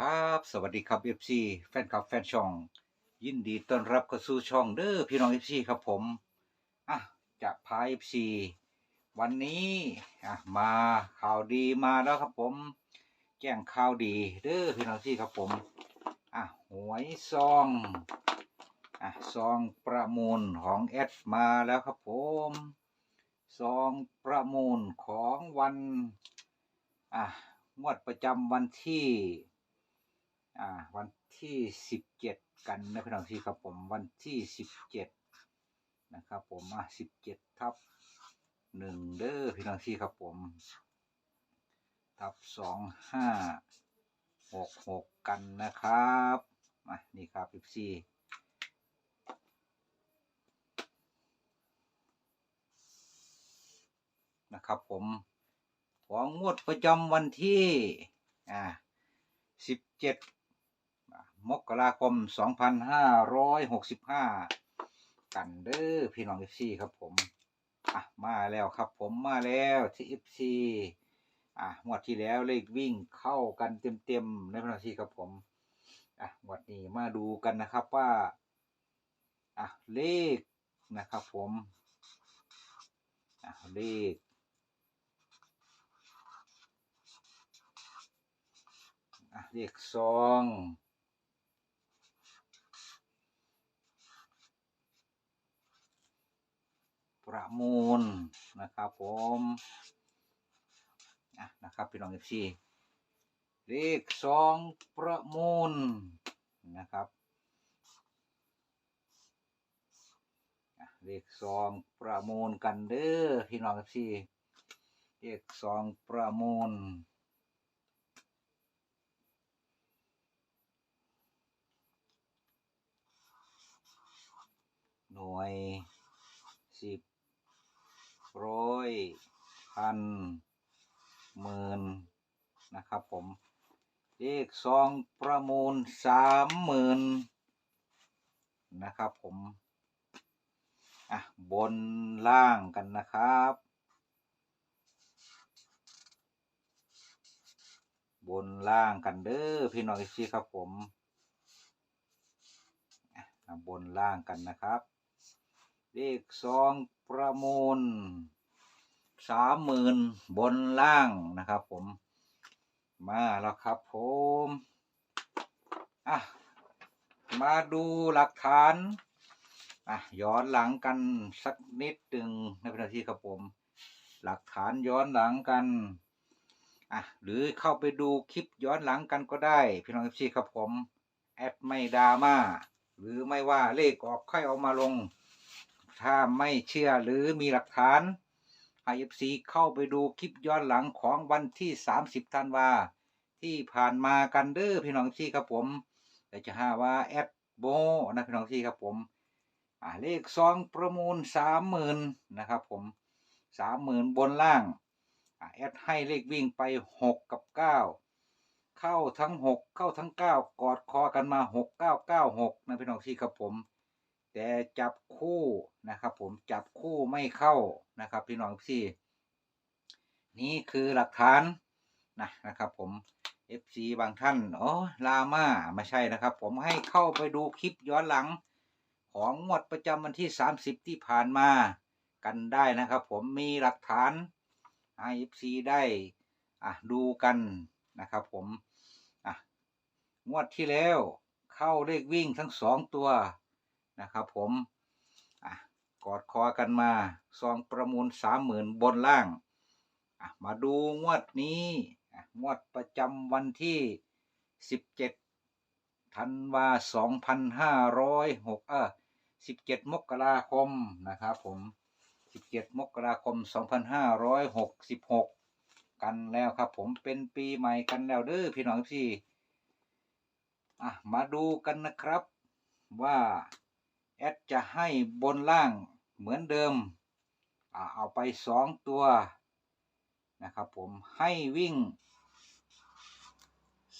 ครับ สวัสดีครับ FC แฟนคลับแฟนช่อง ยินดีต้อนรับเข้าสู่ช่องเด้อพี่น้อง FC ครับผมอะจะพาย FC วันนี้อะมาข่าวดีมาแล้วครับผม แจ้งข่าวดีเด้อพี่น้อง FC ครับผมอะหวยซองอะซองประมูลของแอดมาแล้วครับผมซองประมูลของวันอะงวดประจำวันที่ อ่า วันที่สิบเจ็ดกันนะพี่น้องที่ครับผมวันที่สิบเจ็ดนะครับ ผมอะสิบเจ็ดทับหนึ่งเด้อพี่น้องที่ครับผม ทับสองห้าหกหกกันนะครับมานี่ครับพี่ซีนะครับผมของงวดประจำวันที่อ่าสิบเจ็ด มกราคมสองพันห้าร้อยหกสิบห้ากันเด้อพี่น้องเอฟซีครับผม อะ มาแล้วครับผมมาแล้วที่เอฟซีอะงวดที่แล้วเลขวิ่งเข้ากันเต็มๆในพี่น้องซีครับผม อะงวดนี้มาดูกันนะครับว่า อะ เลขนะครับผม อะ เลขอะเลขซอง ประมูลนะครับผมอะนะครับพี่น้องเอฟซีเลขซองประมูลนะครับเลขซองประมูลกันเด้อพี่น้องเอฟซีเลขซองประมูลหน่วยสิบ ร้อยพันหมื่นนะครับผม เลขซองประมูลสามหมื่นนะครับผม อะ บนล่างกันนะครับ บนล่างกันเด้อพี่น้องอีกทีครับผมบนล่างกันนะครับ เลขซองประมูลสามหมื่นบนล่างนะครับ ผม มาแล้วครับผมอะมาดูหลักฐานอะย้อนหลังกันสักนิดหนึ่งในพิธีครับผม หลักฐานย้อนหลังกันอะหรือเข้าไปดูคลิปย้อนหลังกันก็ได้ พี่น้องเอฟซีครับผม แอดไม่ดราม่าหรือไม่ว่าเลขออกค่อยเอามาลง ถ้าไม่เชื่อหรือมีหลักฐาน IFC เข้าไปดูคลิปย้อนหลังของวันที่ 30ธันวาที่ผ่านมากันเด้อพี่น้องที่ครับผมแต่จะหาว่าแอดโบนะพี่น้องที่ครับผมเลขซองประมูลสามหมื่นนะครับผมสามหมื่นบนล่างแอดให้เลขวิ่งไปหกกับเก้าเข้าทั้งหกเข้าทั้งเก้ากอดคอกันมาหกเก้าเก้าหกนะพี่น้องที่ครับผม แต่จับคู่นะครับผมจับคู่ไม่เข้านะครับพี่น้องพี่นี่คือหลักฐานนะนะครับผม FC บางท่านอ๋อลาม่าไม่ใช่นะครับ ผมให้เข้าไปดูคลิปย้อนหลัง ของงวดประจำวันที่ 30 ที่ผ่านมากันได้นะครับ ผมมีหลักฐานให้ FC ได้อะดูกันนะครับผมอะงวดที่แล้วเข้าเลขวิ่งทั้งสองตัว นะครับผมอกอดคอกันมาซองประมูลสามหมื่นบนล่าง มาดูงวดนี้งวดประจำวันที่สิบเจ็ดธันวาสองพันห้าร้อยหกเออสิบเจ็ดมกราคมนะครับผมสิบเจ็ดมกราคมสองพันห้าร้อยหกสิบหกกันแล้วครับผมเป็นปีใหม่กันแล้วเด้อพี่น้องพี่อะมาดูกันนะครับว่า แอดจะให้บนล่างเหมือนเดิมอเอาไปสองตัวนะครับผมให้วิ่ง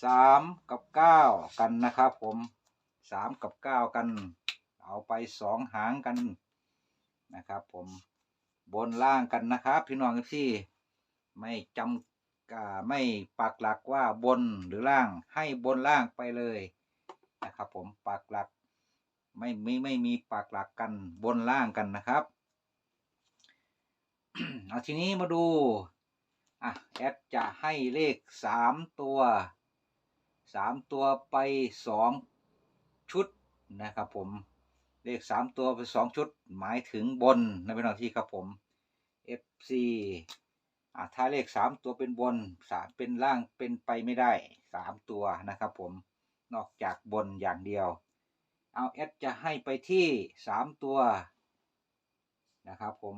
สามกับเก้ากันนะครับผมสามกับเก้ากัน เอาไปสองหางกันนะครับผมบนล่างกันนะครับ พี่น้องที่ไม่จำก็ไม่ปักหลักว่าบนหรือล่างให้บนล่างไปเลยนะครับผมปักหลัก ไม่ไม่ไม่มีปักหลักกันบนล่างกันนะครับเอาทีนี้มาดูอะแอดจะให้เลขสามตัวสามตัวไปสองชุดนะครับผมเลขสามตัวไปสองชุดหมายถึงบนนะพี่น้องที่ครับผม FC อะถ้าเลขสามตัวเป็นบนสามเป็นล่างเป็นไปไม่ได้สามตัวนะครับผมนอกจากบนอย่างเดียว เอาแอดจะให้ไปที่สามตัวนะครับผม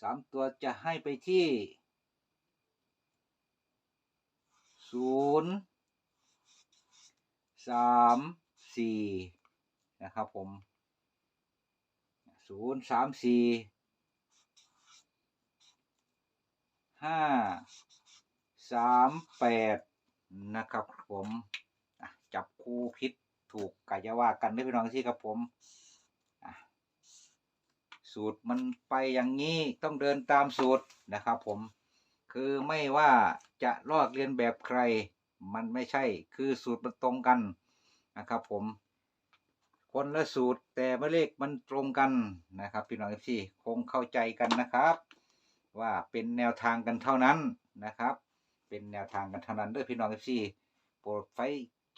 สามตัวจะให้ไปที่ศูนย์สามสี่นะครับผมศูนย์สามสี่ห้าสามแปดนะครับผมจับคู่พิษ ถูกกายาว่ากันด้วยพี่น้องที่ครับผมสูตรมันไปอย่างนี้ต้องเดินตามสูตรนะครับผมคือไม่ว่าจะลอกเรียนแบบใคร มันไม่ใช่คือสูตรมันตรงกันนะครับผม คนละสูตรแต่เมื่อเลขมันตรงกันนะครับพี่น้องเอฟซีคงเข้าใจกันนะครับ ว่าเป็นแนวทางกันเท่านั้นนะครับ เป็นแนวทางกันเท่านั้นด้วยพี่น้องเอฟซีโปรดไฟ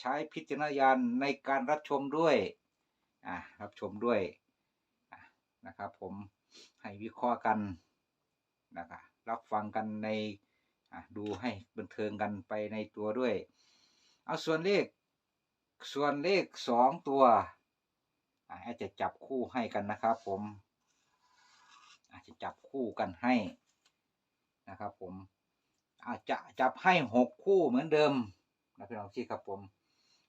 ใช้พิจารณญาณในการรับชมด้วยอ่ารับชมด้วยะนะครับ ผมให้วิเคราะห์กันนะครับรับฟังกันในอะดูให้บันเทิงกันไปในตัวด้วย เอาส่วนเลข ส่วนเลขสองตัวอะอาจจะจับคู่ให้กันนะครับ ผม อาจจะจับคู่กันให้นะครับ ผมอาจจะจับให้หกคู่เหมือนเดิมนะพี่น้องที่ครับผม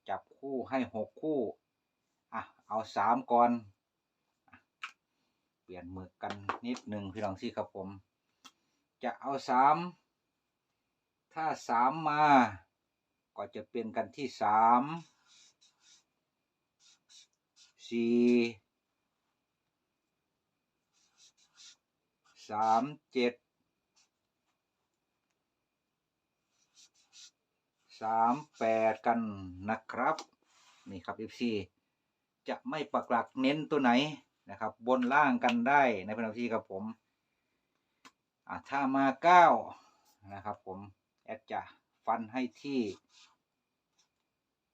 จับคู่ให้หกคู่ อะ เอาสามก่อน เปลี่ยนมือกันนิดหนึ่งพี่น้องที่ครับผม จะเอาสามถ้าสามมา ก็จะเป็นกันที่สามสี่สามเจ็ด สามแปดกันนะครับ นี่ครับ FC จะไม่ปักหลักเน้นตัวไหนนะครับ บนล่างกันได้ในพันธีครับผมอะถ้ามาเก้านะครับ ผมแอดจะฟันให้ที่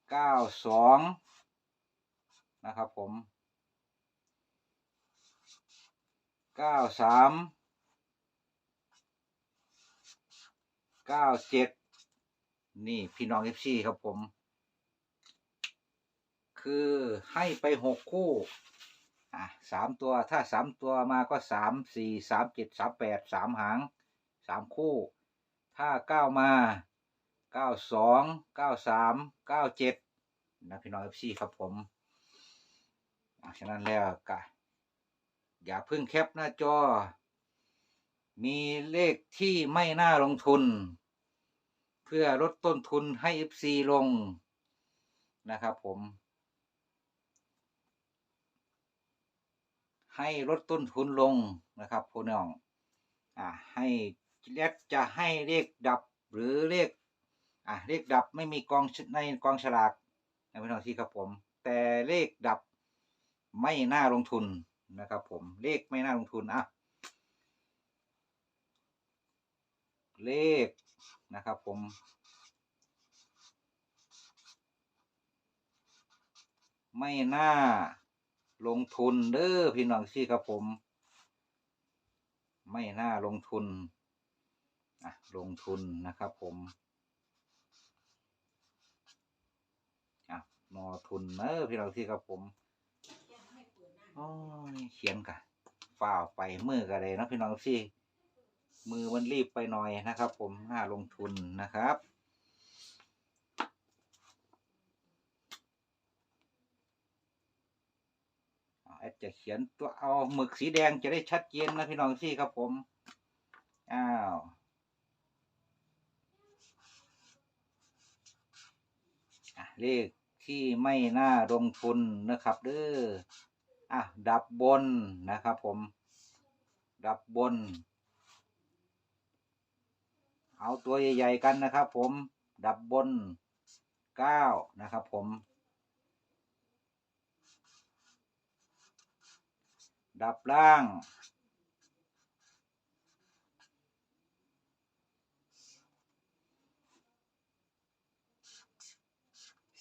เก้าสองนะครับผมเก้าสามเก้าเจ็ด นี่พี่น้องเอฟซีครับผม คือให้ไปหกคู่อะสามตัวถ้าสามตัวมาก็สามสี่สามเจ็ดสามแปดสามหางสามคู่ ถ้าเก้ามาเก้าสองเก้าสามเก้าเจ็ดนะพี่น้องเอฟซีครับผมอะฉะนั้นแล้วก็อย่าเพิ่งแคปหน้าจอ มีเลขที่ไม่น่าลงทุน พื่อลดต้นทุนให้ FC ลงนะครับผม ให้ลดต้นทุนลงนะครับพี่น้องอ่าให้เล็กจะให้เลขดับหรือเลขอ่าเลขดับไม่มีกองในกองฉลากนะพี่น้องที่ครับผม แต่เลขดับไม่น่าลงทุนนะครับผมเลขไม่น่าลงทุนอะเลข นะครับผม ไม่น่าลงทุนเด้อพี่น้องที่ครับผม ไม่น่าลงทุนอะลงทุนนะครับผมอะนอทุนเนอพี่น้องที่ครับผมโอ้ยเขียนกะฝ้าวไปมือกันเลยนะพี่น้องที่ มือมันรีบไปหน่อยนะครับ ผมน่าลงทุนนะครับอาแอดจะเขียนตัวเอาหมึกสีแดงจะได้ชัดเจนนะพี่น้องที่ครับผม อ้าวเลขที่ไม่น่าลงทุนนะครับเด้ออะดับบนนะครับผม ดับบน เอาตัวใหญ่ๆกันนะครับ ผมดับบนเก้านะครับ ผม ดับล่าง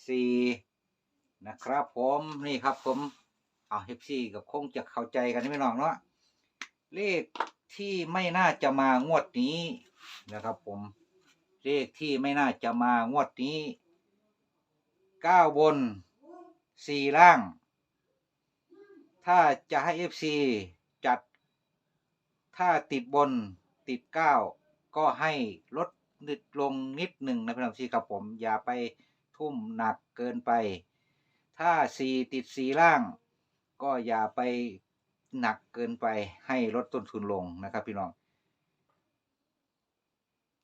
สี่นะครับ ผมนี่ครับผมเอาเฮปซี่กับคงจะเข้าใจกันไม่น้องเนาะเลข ที่ไม่น่าจะมางวดนี้นะครับ ผมเลขที่ไม่น่าจะมางวดนี้เก้าบนสี่ล่าง ถ้าจะให้เอฟซีจัด ถ้าติดบนติดเก้าก็ให้ลดนิดลงนิดหนึ่งนะพี่น้องที่ครับผม อย่าไปทุ่มหนักเกินไป ถ้าสี่ติดสี่ล่าง ก็อย่าไป หนักเกินไปให้ลดต้นทุนลงนะครับ พี่น้อง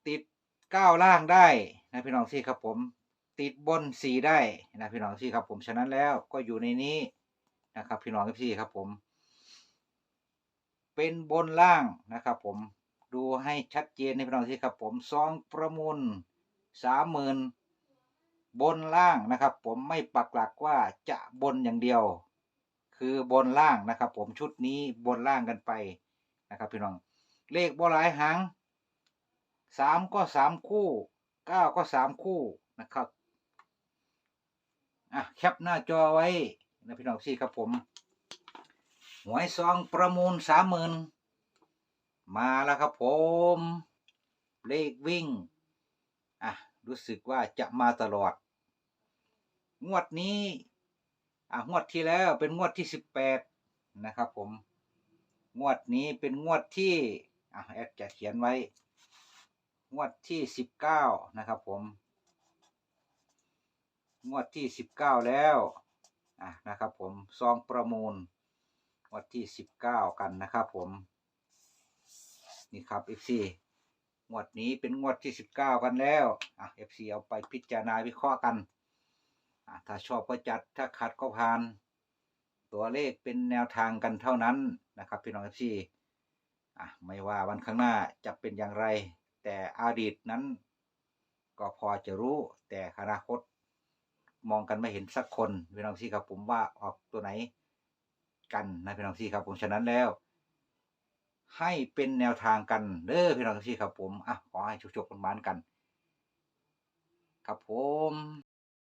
ติดก้าวล่างได้นะพี่น้องที่ครับผม ติดบนสีได้นะพี่น้องที่ครับผมฉะนั้นแล้วก็อยู่ในนี้นะครับ พี่น้องที่ครับผม เป็นบนล่างนะครับ ผมดูให้ชัดเจนในพี่น้องที่ครับผมซองประมูลสามหมื่นบนล่างนะครับ ผมไม่ปักหลักว่าจะบนอย่างเดียว คือบนล่างนะครับ ผมชุดนี้บนล่างกันไปนะครับพี่น้องเลขบหลายหางสามก็สามคู่เก้าก็สามคู่นะครับอะแคปหน้าจอไว้นะพี่น้องที่ครับผมหวยซองประมูลสามหมื่นมาแล้วครับผม เลขวิ่งอะรู้สึกว่าจะมาตลอด งวดนี้ อะงวดที่แล้วเป็นงวดที่สิบแปดนะครับผม งวดนี้เป็นงวดที่อะแอดจะเขียนไว้ งวดที่สิบเก้านะครับผม งวดที่สิบเก้าแล้วอะนะครับผมซองประมูล งวดที่สิบเก้ากันนะครับผม นี่ครับ FC งวดนี้เป็นงวดที่สิบเก้ากันแล้วอะ FC เอาไปพิจารณาวิเคราะห์กัน ถ้าชอบก็จัดถ้าขัดก็ผ่าน ตัวเลขเป็นแนวทางกันเท่านั้นนะครับ พี่น้อง FC อะไม่ว่าวันข้างหน้าจะเป็นอย่างไร แต่อดีตนั้น ก็พอจะรู้แต่อนาคต มองกันไม่เห็นสักคนพี่น้องซี่ครับผมว่าออกตัวไหนกันนะพี่น้องซี่ครับผมฉะนั้นแล้ว ให้เป็นแนวทางกันเด้อพี่น้องซี่ครับผมอะขอให้ชุกๆกันบ้านกัน ครับผม